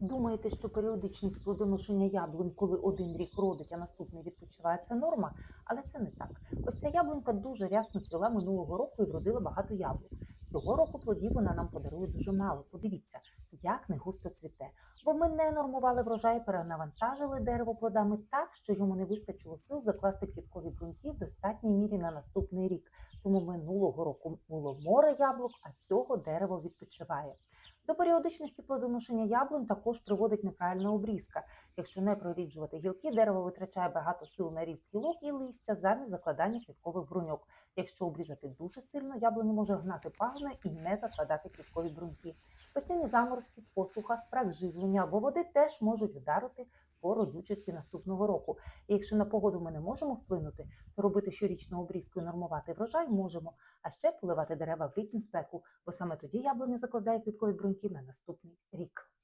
Думаєте, що періодичність плодоношення яблунь, коли один рік родить, а наступний відпочиває, це норма? Але це не так. Ось ця яблунька дуже рясно цвіла минулого року і вродила багато яблук. Цього року плодів вона нам подарує дуже мало. Подивіться, як не густо цвіте. Бо ми не нормували врожай, перенавантажили дерево плодами так, що йому не вистачило сил закласти квіткові ґрунті в достатній мірі на наступний рік. Тому минулого року було море яблук, а цього дерево відпочиває. До періодичності плодоношення яблунь також приводить неправильна обрізка. Якщо не проріджувати гілки, дерево витрачає багато сил на ріст гілок і листя замість закладання квіткових бруньок. Якщо обрізати дуже сильно, яблуня може гнати пагони і не закладати квіткові бруньки. Постійні заморозки, посуха, брак живлення або води теж можуть вдарити по родючості наступного року. І якщо на погоду ми не можемо вплинути, то робити щорічну обрізку і нормувати врожай можемо, а ще поливати дерева в літню спеку, бо саме тоді яблуня закладає квіткові бруньки на наступний рік.